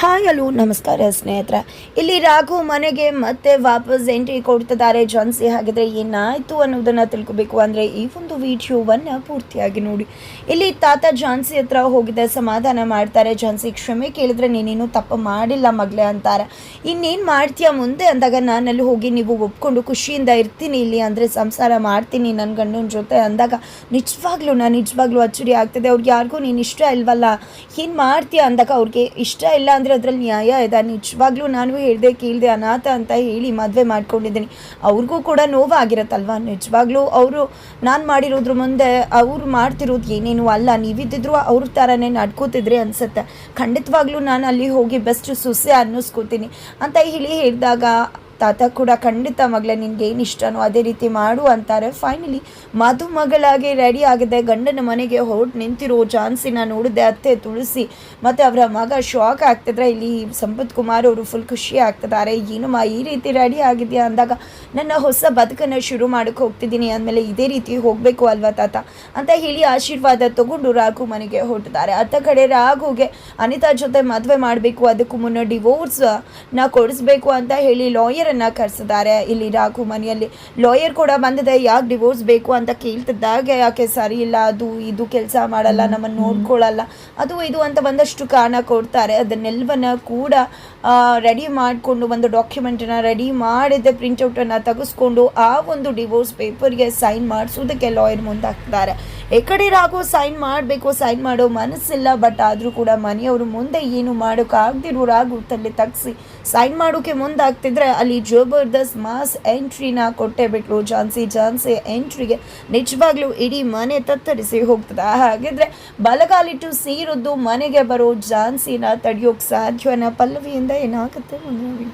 Hi hello ನಮಸ್ಕಾರ ಸ್ನೇಹಿತರೆ. ಇಲ್ಲಿ ರಾಘು ಮನೆಗೆ ಮತ್ತೆ ವಾಪಸ್ ಎಂಟ್ರಿ ಕೊಡ್ತಿದ್ದಾರೆ. ಜಾನ್ಸಿ ಹಾಗಿದ್ರೆ ಏನಾಯಿತು ಅನ್ನೋದನ್ನು ತಿಳ್ಕೊಬೇಕು ಅಂದ್ರೆ ಈ ಒಂದು ವಿಡಿಯೋವನ್ನ ಪೂರ್ತಿಯಾಗಿ ನೋಡಿ. ಇಲ್ಲಿ ತಾತ ಜಾನ್ಸಿ ಹತ್ರ ಹೋಗಿದೆ, ಸಮಾಧಾನ ಮಾಡ್ತಾರೆ. ಜಾನ್ಸಿ ಕ್ಷಮೆ ಕೇಳಿದ್ರೆ, ನೀನೇನು ತಪ್ಪು ಮಾಡಿಲ್ಲ ಮಗಳೇ ಅಂತಾರೆ. ಇನ್ನೇನು ಮಾಡ್ತೀಯ ಮುಂದೆ ಅಂದಾಗ, ನಾನಲ್ಲಿ ಹೋಗಿ ನೀವು ಒಪ್ಕೊಂಡು ಖುಷಿಯಿಂದ ಇರ್ತೀನಿ ಇಲ್ಲಿ ಅಂದರೆ ಸಂಸಾರ ಮಾಡ್ತೀನಿ ನನ್ನ ಗಂಡನ ಜೊತೆ ಅಂದಾಗ, ನಿಜವಾಗ್ಲೂ ನಾನು ನಿಜವಾಗ್ಲೂ ಅಚ್ಚರಿ ಆಗ್ತದೆ. ಅವ್ರಿಗೆ ಯಾರಿಗೂ ನೀನು ಇಷ್ಟ ಇಲ್ವಲ್ಲ? ಏನು ಮಾಡ್ತೀಯ? ಅಂದಾಗ, ಅವ್ರಿಗೆ ಇಷ್ಟ ಇಲ್ಲ ಅಂದರೆ ಅದರಲ್ಲಿ ನ್ಯಾಯ ಇದೆ. ನಿಜವಾಗ್ಲೂ ನಾನು ಹೇಳ್ದೆ, ಕೇಳಿದೆ ಅನಾಥ ಅಂತ ಹೇಳಿ ಮದುವೆ ಮಾಡ್ಕೊಂಡಿದ್ದೀನಿ. ಅವ್ರಿಗೂ ಕೂಡ ನೋವಾಗಿರತ್ತಲ್ವ? ನಿಜವಾಗ್ಲೂ ಅವರು ನಾನು ಮಾಡಿರೋದ್ರ ಮುಂದೆ ಅವ್ರು ಮಾಡ್ತಿರೋದು ಏನೇನು ಅಲ್ಲ. ನೀವಿದ್ದಿದ್ರು ಅವ್ರ ಥರನೇ ನಡ್ಕೋತಿದ್ರಿ ಅನ್ಸುತ್ತೆ. ಖಂಡಿತವಾಗ್ಲೂ ನಾನು ಅಲ್ಲಿ ಹೋಗಿ ಬೆಸ್ಟ್ ಸುಸೆ ಅನ್ನಿಸ್ಕೋತೀನಿ. ಅಂತ ಹೇಳಿ ಹೇಳಿದಾಗ ತಾತ ಕೂಡ ಖಂಡಿತ ಮಗಳೇ, ನಿನಗೆ ಏನು ಇಷ್ಟನೋ ಅದೇ ರೀತಿ ಮಾಡು ಅಂತಾರೆ. ಫೈನಲಿ ಮದುಮಗಳಾಗಿ ರೆಡಿ ಆಗಿದೆ. ಗಂಡನ ಮನೆಗೆ ಹೊರಟು ನಿಂತಿರೋ ಚಾನ್ಸಿನ ನೋಡಿದೆ. ಅತ್ತೆ ತುಳಸಿ ಮತ್ತು ಅವರ ಮಗ ಶಾಕ್ ಆಗ್ತಿದ್ರೆ ಇಲ್ಲಿ ಸಂಪತ್ ಕುಮಾರ್ ಅವರು ಫುಲ್ ಖುಷಿ ಆಗ್ತಿದ್ದಾರೆ. ಮಾ, ಈ ರೀತಿ ರೆಡಿ ಆಗಿದೆಯಾ ಅಂದಾಗ, ನನ್ನ ಹೊಸ ಬದುಕನ್ನು ಶುರು ಮಾಡೋಕ್ಕೆ ಹೋಗ್ತಿದ್ದೀನಿ. ಅಂದಮೇಲೆ ಇದೇ ರೀತಿ ಹೋಗಬೇಕು ಅಲ್ವಾ ತಾತ? ಅಂತ ಹೇಳಿ ಆಶೀರ್ವಾದ ತಗೊಂಡು ರಾಘು ಮನೆಗೆ ಹೊರಟಿದ್ದಾರೆ. ಅತ್ತ ಕಡೆ ರಾಘುಗೆ ಅನಿತಾ ಜೊತೆ ಮದುವೆ ಮಾಡಬೇಕು. ಅದಕ್ಕೂ ಮುನ್ನ ಡಿವೋರ್ಸ್ ನಾ ಕೊಡಿಸ್ಬೇಕು ಅಂತ ಹೇಳಿ ಲಾಯರನ್ನು ಕರೆಸಿದ್ದಾರೆ. ಇಲ್ಲಿ ರಾಘು ಮನೆಯಲ್ಲಿ ಲಾಯರ್ ಕೂಡ ಬಂದಿದೆ. ಯಾಕೆ ಡಿವೋರ್ಸ್ ಬೇಕು ಅಂತ ಕೇಳ್ತಿದ್ದಾಗ. ಯಾಕೆ ಸರಿ ಇಲ್ಲ? ಅದು, ಇದು ಕೆಲಸ ಮಾಡಲ್ಲ. ನಮ್ಮನ್ನು ನೋಡ್ಕೊಳ್ಳಲ್ಲ ಅದು, ಇದು ಅಂತ ಒಂದಷ್ಟು ಕಾರಣ ಕೊಡ್ತಾರೆ. ಅದನ್ನೆಲ್ಲವನ್ನ ಕೂಡ ರೆಡಿ ಮಾಡಿಕೊಂಡು ಒಂದು ಡಾಕ್ಯುಮೆಂಟನ್ನು ರೆಡಿ ಮಾಡಿದ ಪ್ರಿಂಟೌಟನ್ನು ತೆಗೆಸ್ಕೊಂಡು ಆ ಒಂದು ಡಿವೋರ್ಸ್ ಪೇಪರ್ಗೆ ಸೈನ್ ಮಾಡಿಸೋದಕ್ಕೆ ಲಾಯರ್ ಮುಂದಾಗ್ತಿದ್ದಾರೆ. ಈ ಕಡೆ ರಾಘು ಸೈನ್ ಮಾಡಬೇಕು ಸೈನ್ ಮಾಡೋ ಮನಸ್ಸಿಲ್ಲ. ಬಟ್ ಆದರೂ ಕೂಡ ಮನೆಯವರು ಮುಂದೆ ಏನು ಮಾಡೋಕ್ಕಾಗ್ದಿರೋ ರಾಘು ತಲೆ ತಗ್ಸಿ ಸೈನ್ ಮಾಡೋಕೆ ಮುಂದಾಗ್ತಿದ್ರೆ ಅಲ್ಲಿ ಜಬರ್ದಸ್ತ್ ಮಾಸ್ ಎಂಟ್ರಿನ ಕೊಟ್ಟೇ ಬಿಟ್ರು ಜಾನ್ಸಿ ಝಾನ್ಸಿ ಎಂಟ್ರಿಗೆ ನಿಜವಾಗ್ಲೂ ಇಡೀ ಮನೆ ತತ್ತರಿಸಿ ಹೋಗ್ತದೆ. ಹಾಗಿದ್ರೆ ಬಲಗಾಲಿಟ್ಟು ಸೀರದ್ದು ಮನೆಗೆ ಬರೋ ಜಾನ್ಸಿನ ತಡೆಯೋಕೆ ಸಾಧ್ಯನ ಪಲ್ಲವಿಯಿಂದ ಏನಾಗುತ್ತೆ ಮುಂದೆ